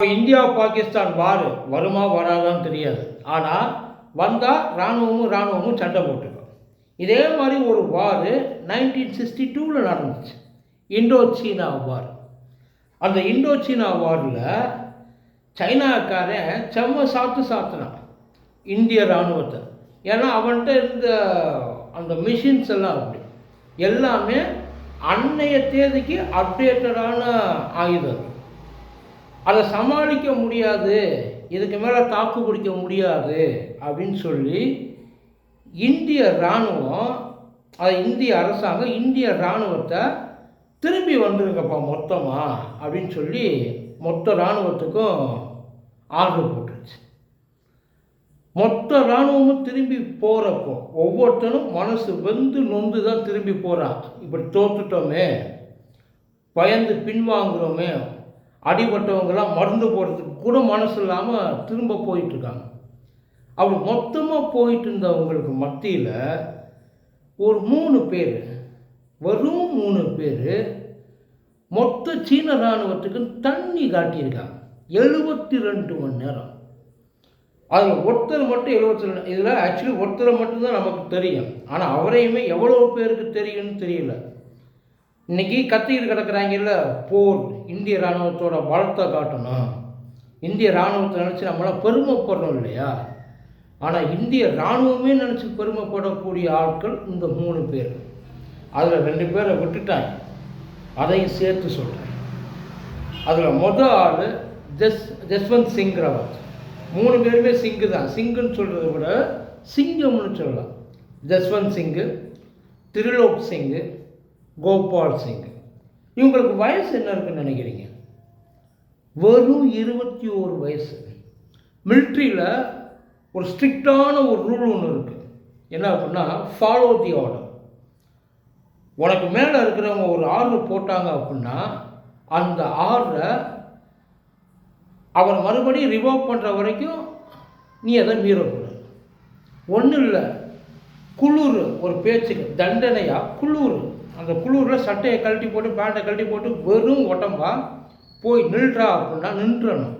இப்போ இந்தியா பாகிஸ்தான் வார் வருமா வராதான்னு தெரியாது. ஆனால் வந்தால் இராணுவமும் இராணுவமும் சண்டை போட்டுக்கும். இதே மாதிரி ஒரு வார் நைன்டீன் சிக்ஸ்டி டூவில் நடந்துச்சு. Indo China war. அந்த இண்டோ சீனா வாரில் சைனாக்காரன் செம்ம சாத்து சாத்தினான். இந்திய இராணுவத்தை. ஏன்னா அவன்கிட்ட இருந்த அந்த மிஷின்ஸ் எல்லாம் அப்படி. எல்லாமே அன்னைய தேதிக்கு அப்டேட்டடான ஆயுதம் அதை சமாளிக்க முடியாது இதுக்கு மேலே தாக்கு பிடிக்க முடியாது அப்படின்னு சொல்லி இந்திய இராணுவம் அது இந்திய அரசாங்கம் இந்திய இராணுவத்தை திரும்பி வந்துருங்கப்பா மொத்தமாக அப்படின்னு சொல்லி மொத்த இராணுவத்துக்கும் ஆர்டர் போட்டுருச்சு. மொத்த இராணுவமும் திரும்பி போகிறப்போ ஒவ்வொருத்தனும் மனசு வெந்து நொந்து தான் திரும்பி போகிறான் இப்படி தோத்துட்டோமே பயந்து பின்வாங்குகிறோமே அடிபட்டவங்கெல்லாம் மருந்து போடுறதுக்கு கூட மனசு இல்லாமல் திரும்ப போயிட்டுருக்காங்க. அப்படி மொத்தமாக போயிட்டு இருந்தவங்களுக்கு மத்தியில் ஒரு மூணு பேர் வெறும் மூணு பேர் மொத்த சீன இராணுவத்துக்கு தண்ணி காட்டியிருக்காங்க. எழுபத்தி ரெண்டு மணி நேரம். அதில் ஒருத்தர் மட்டும் எழுபத்தி ரெண்டு இதில் ஆக்சுவலி ஒருத்தரை மட்டும்தான் நமக்கு தெரியும். ஆனால் அவரையுமே எவ்வளோ பேருக்கு தெரியும்னு தெரியல. இன்னைக்கு கத்திக்கிட்டு கிடக்குறாங்கல்ல போர் இந்திய இராணுவத்தோட பலத்தை காட்டணும். இந்திய இராணுவத்தை நினச்சி நம்மளாம் பெருமைப்படுறோம் இல்லையா? ஆனால் இந்திய இராணுவமே நினச்சி பெருமைப்படக்கூடிய ஆட்கள் இந்த மூணு பேர். அதில் ரெண்டு பேரை விட்டுட்டாங்க. அதையும் சேர்த்து சொல்கிறேன் அதில் மொதல் ஆள் ஜஸ் ஜஸ்வந்த் சிங்கிறவர் மூணு பேருமே சிங்கு தான். சிங்குன்னு சொல்கிறத விட சிங்கம்னு சொல்லலாம். ஜஸ்வந்த் சிங்கு திருலோக் சிங்கு கோபால் சிங். இவங்களுக்கு வயசு என்ன இருக்குன்னு நினைக்கிறீங்க? வெறும் இருபத்தி ஓரு வயசு. மில்ட்ரியில் ஒரு ஸ்ட்ரிக்டான ஒரு ரூல் ஒன்று இருக்குது என்ன அப்படின்னா ஃபாலோ தி ஆர்டர் உனக்கு மேலே இருக்கிறவங்க ஒரு ஆர்டர் போட்டாங்க அப்படின்னா அந்த ஆர்டரை அவர் மறுபடியும் ரிவோவ் பண்ணுற வரைக்கும் நீ அதை மீறக்கூடாது ஒன்றும் இல்லை குளிர் ஒரு பேச்சுக்கு தண்டனையாக குளிர். அந்த குளிரில் சட்டையை கழட்டி போட்டு பேண்ட்டை கழட்டி போட்டு வெறும் உடம்பா போய் நில்றா அப்படின்னா நின்றணும்.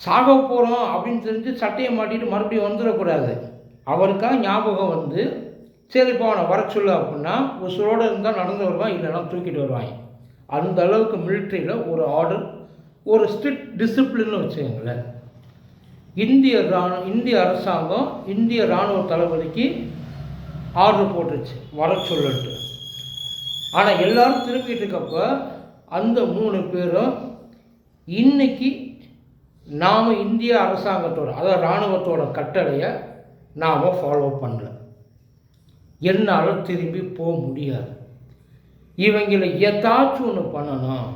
சாக போகிறோம் அப்படின்னு தெரிஞ்சு சட்டையை மாட்டிட்டு மறுபடியும் வந்துடக்கூடாது. அவருக்காக ஞாபகம் வந்து சரிப்பா அவனை வர சொல்லு அப்படின்னா உசுரோடு இருந்தால் நடந்து வருவான் இல்லைன்னா தூக்கிட்டு வருவாங்க அந்த அளவுக்கு மிலிட்ரியில் ஒரு ஆர்டர் ஒரு ஸ்ட்ரிக்ட் டிசிப்ளின்னு வச்சுக்கோங்களேன். இந்திய இராணுவ இந்திய அரசாங்கம் இந்திய இராணுவ தளபதிக்கு ஆர்டர் போட்டுருச்சு வர சொல்லிட்டு. ஆனால் எல்லாரும் திரும்பிட்டு இருக்கப்ப அந்த மூணு பேரும் இன்னைக்கு நாம் இந்திய அரசாங்கத்தோட அதாவது இராணுவத்தோட கட்டளையை நாம் ஃபாலோ பண்ணல. என்னால் திரும்பி போக முடியாது. இவங்களை ஏதாச்சும் ஒன்று பண்ணணும்.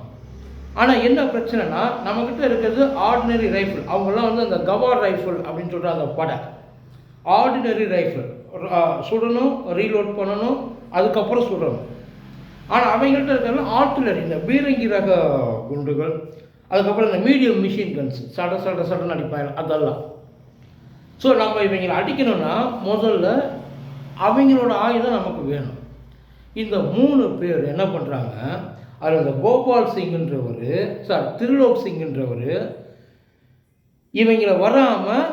ஆனால் என்ன பிரச்சனைனா நம்மக்கிட்ட இருக்கிறது ஆர்டினரி ரைஃபிள் அவங்கெல்லாம் வந்து அந்த கவார் ரைஃபிள் அப்படின்னு சொல்கிற அந்த படை. ஆர்டினரி ரைஃபிள் சுடணும் ரீலோட் பண்ணணும் அதுக்கப்புறம் சுடணும். ஆனால் அவங்கள்ட்ட இருக்கிறது ஆர்டிலரி இந்த பீரங்கி ரக குண்டுகள் அதுக்கப்புறம் இந்த மீடியம் மிஷின் கன்ஸ் சட சட சடன் அடிப்பாங்க அதெல்லாம். ஸோ நம்ம இவங்களை அடிக்கணும்னா முதல்ல அவங்களோட ஆயுதம் நமக்கு வேணும். இந்த மூணு பேர் என்ன பண்ணுறாங்க அதில் இந்த கோபால் சிங்ன்றவர் சார் திருலோக் சிங்ன்றவர் இவங்களை வராமல்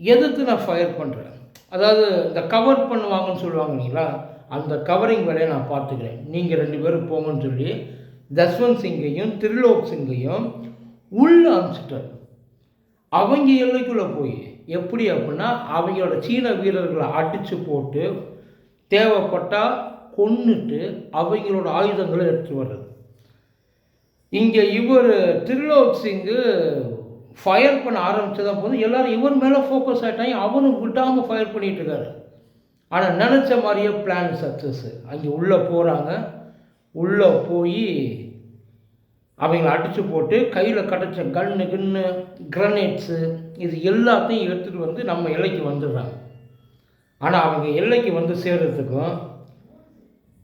எதிர்த்து நான் ஃபயர் பண்ணுறேன் அதாவது இந்த கவர் பண்ணுவாங்கன்னு சொல்லுவாங்க இல்லைங்களா அந்த கவரிங் வேலையை நான் பார்த்துக்கிறேன். நீங்கள் ரெண்டு பேரும் போங்கன்னு சொல்லி தஸ்வந்த் சிங்கையும் திருலோக் சிங்கையும் உள்ள அனுப்பிச்சிட்டார். அவங்க எல்லைக்குள்ளே போய் எப்படி அப்படின்னா அவங்களோட சீன வீரர்களை அடித்து போட்டு தேவைப்பட்டால் கொன்னுட்டு அவங்களோட ஆயுதங்களை எடுத்து வர்றது. இங்கே இவர் திருலோக் சிங்கு ஃபயர் பண்ண ஆரம்பித்ததான் போது எல்லோரும் இவர் மேலே ஃபோக்கஸ் ஆகிட்டாங்க அவனும் விடாமல் ஃபயர் பண்ணிகிட்ருக்காரு ஆனால் நினச்ச மாதிரியே பிளான் சக்ஸஸ்ஸு அங்கே உள்ளே போகிறாங்க உள்ளே போய் அவங்கள அடித்து போட்டு கையில் கிடச்ச கன்னு கின்னு கிரனேட்ஸு இது எல்லாத்தையும் எடுத்துகிட்டு வந்து நம்ம எல்லைக்கு வந்துடுறாங்க. ஆனால் அவங்க எல்லைக்கு வந்து சேர்கிறதுக்கும்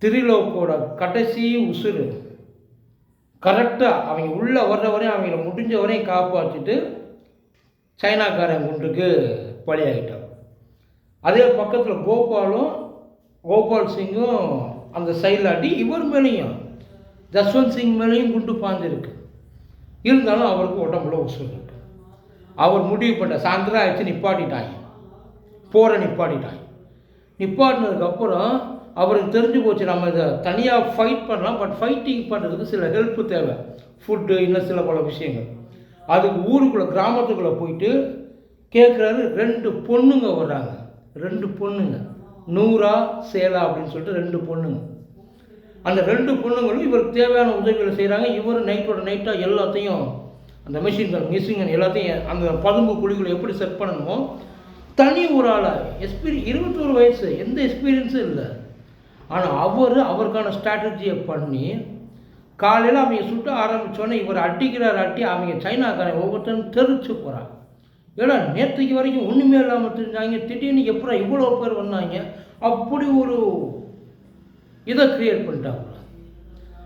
திருலோக்கோட கடைசி உசுறு கரெக்டாக அவங்க உள்ளே வர்ற வரையும் அவங்கள முடிஞ்ச வரையும் காப்பாற்றிட்டு சைனாக்காரன் குண்டுக்கு பலியாகிட்டான் அதே பக்கத்தில் கோபாலும் கோபால் சிங்கும் அந்த சைடில் அடி இவர் மேலேயும் ஜஸ்வந்த் சிங் மேலேயும் குண்டு பாஞ்சிருக்கு. இருந்தாலும் அவருக்கு உடம்புல உசுறு இருக்கு. அவர் முடிவு பண்ண சாயந்தரம் ஆயிடுச்சு நிப்பாட்டிட்டாங்க. போரை நிப்பாட்டிட்டாங்க. நிப்பாட்டினதுக்கப்புறம் அவருக்கு தெரிஞ்சு போச்சு நம்ம இதை தனியாக ஃபைட் பண்ணலாம் பட் ஃபைட்டிங் பண்ணுறதுக்கு சில ஹெல்ப்பு தேவை. ஃபுட்டு இன்னும் சில பல விஷயங்கள். அதுக்கு ஊருக்குள்ளே கிராமத்துக்குள்ளே போயிட்டு கேட்குறாரு ரெண்டு பொண்ணுங்க வர்றாங்க. ரெண்டு பொண்ணுங்க. நூறா சேலா அப்படின்னு சொல்லிட்டு ரெண்டு பொண்ணுங்க. அந்த ரெண்டு பொண்ணுங்களும் இவருக்கு தேவையான உதவிகளை செய்கிறாங்க இவர் நைட்டோட நைட்டாக எல்லாத்தையும் அந்த மிஷின்கள் மிஷின்கள் எல்லாத்தையும் அந்த பதும்பு குழிகளை எப்படி செட் பண்ணணுமோ தனி ஒரு ஆளாக எக்ஸ்பீரி இருபத்தோரு வயசு எந்த எக்ஸ்பீரியன்ஸும் இல்லை. ஆனால் அவர் அவருக்கான ஸ்ட்ராட்டஜியை பண்ணி காலையில் அவங்க சுட்ட ஆரம்பித்தோன்னே இவர் அடிக்கிறார் அட்டி அவங்க சைனாக்காரன் ஒவ்வொருத்தரும் தெரிச்சு போகிறாங்க ஏன்னா நேற்றுக்கு வரைக்கும் ஒன்றுமே இல்லாமல் தெரிஞ்சாங்க திடீர்னு எப்படா இவ்வளோ பேர் வந்தாங்க அப்படி ஒரு இதை கிரியேட் பண்ணிட்டாங்க.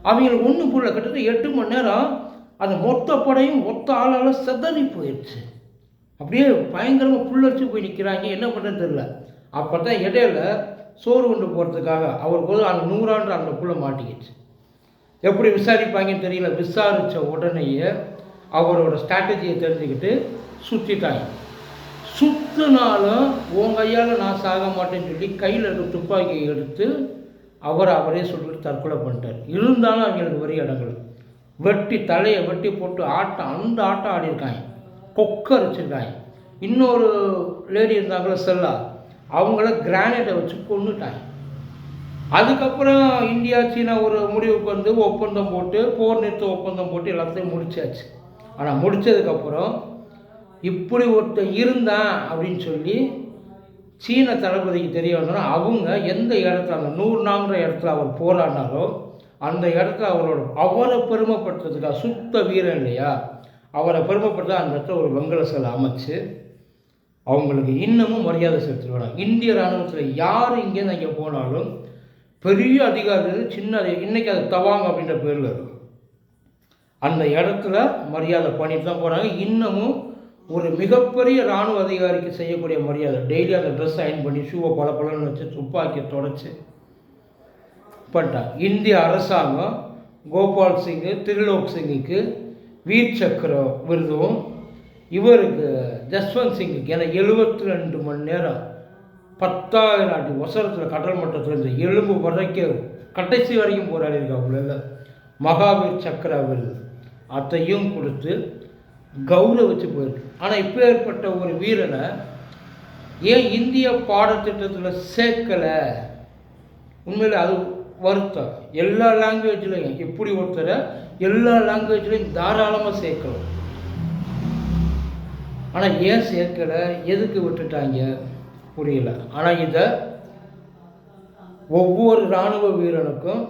அவங்களுக்கு ஒன்றும் புரியல கிட்டத்தட்ட எட்டு மணி நேரம் அந்த மொத்த படையும் மொத்த ஆளால் செதறி போயிடுச்சு அப்படியே பயங்கரமாக புல்லரிச்சு போய் நிற்கிறாங்க என்ன பண்ணுறதுன்னு தெரில அப்போ தான் இடையில சோறு கொண்டு போகிறதுக்காக அவருக்கு வந்து அந்த நூறாண்டு அந்த புள்ள மாட்டிக்கிச்சு. எப்படி விசாரிப்பாங்கன்னு தெரியல. விசாரித்த உடனேயே அவரோட ஸ்ட்ராட்டஜியை தெரிஞ்சுக்கிட்டு சுற்றிட்டாங்க சுற்றுனாலும் உன் கையால் நான் சாக மாட்டேன்னு சொல்லி கையில் இருக்க துப்பாக்கியை எடுத்து அவர் அவரே சொல்லிட்டு தற்கொலை பண்ணிட்டார். இருந்தாலும் அவங்களுக்கு வரி இடங்கள் வெட்டி தலையை வெட்டி போட்டு ஆட்டம் அந்த ஆட்டம் ஆடியிருக்காங்க. கொக்கரிச்சிருக்காங்க. இன்னொரு லேடி இருந்தாங்களே செல்லா. அவங்கள கிரானைட்டை வச்சு கொண்டுட்டாங்க அதுக்கப்புறம் இந்தியா சீனா ஒரு முடிவுக்கு வந்து ஒப்பந்தம் போட்டு போர் நிறுத்த ஒப்பந்தம் போட்டு எல்லாத்தையும் முடிச்சாச்சு. ஆனால் முடித்ததுக்கப்புறம் இப்படி ஒருத்தன் இருந்தான் அப்படின்னு சொல்லி சீன தளபதிக்கு தெரிய வந்தோன்னா அவங்க எந்த இடத்துல அந்த நூறு நாங்கிற இடத்துல அவர் போராடினாரோ அந்த இடத்துல அவரோட அவரை பெருமைப்படுத்துறதுக்காக சுத்த வீரன் இல்லையா? அவரை பெருமைப்படுத்த அந்த இடத்துல ஒரு வெங்கல சிலை அமைச்சு அவங்களுக்கு இன்னமும் மரியாதை செலுத்திட்டு இந்திய இராணுவத்தில் யார் இங்கேருந்து அங்கே போனாலும் பெரிய அதிகாரிகள் சின்ன அதிகாரி இன்றைக்கி அது தவாங் அப்படின்ற பேரில் இருக்கும். அந்த இடத்துல மரியாதை பண்ணிட்டு தான் போகிறாங்க இன்னமும் ஒரு மிகப்பெரிய இராணுவ அதிகாரிக்கு செய்யக்கூடிய மரியாதை டெய்லி அந்த ட்ரெஸ் அயன் பண்ணி ஷூவை பல பலன்னு வச்சு துப்பாக்கி தொடச்சி பண்ணிட்டாங்க. இந்திய அரசாங்கம் கோபால் சிங்கு திருலோக் சிங்குக்கு வீர் சக்கர விருதும் இவருக்கு ஜஸ்வந்த் சிங்குக்கு ஏன்னா எழுபத்தி ரெண்டு மணி நேரம் பத்தாயிரம் அடி ஒசரத்தில் கடல் மட்டத்தில் இந்த எலும்பு வரைக்கும் கடைசி வரைக்கும் போராடி இருக்காப்புல மகாவீர் சக்கர விருது அதையும் கொடுத்து கௌரவிச்சு போயிருக்கு. ஆனால் இப்போ ஏற்பட்ட ஒரு வீரனை ஏன் இந்திய பாடத்திட்டத்தில் சேர்க்கலை? உண்மையில் அது வருத்தம். எல்லா லாங்குவேஜ்லையும் எப்படி ஒருத்தரை எல்லா லாங்குவேஜ்லையும் தாராளமாக சேர்க்கலாம். ஆனால் ஏன் சேர்க்கலை? எதுக்கு விட்டுட்டாங்க? புரியல. ஆனால் இதை ஒவ்வொரு இராணுவ வீரனுக்கும்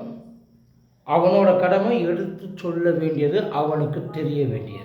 அவனோட கடமை எடுத்து சொல்ல வேண்டியது அவனுக்கு தெரிய வேண்டியது.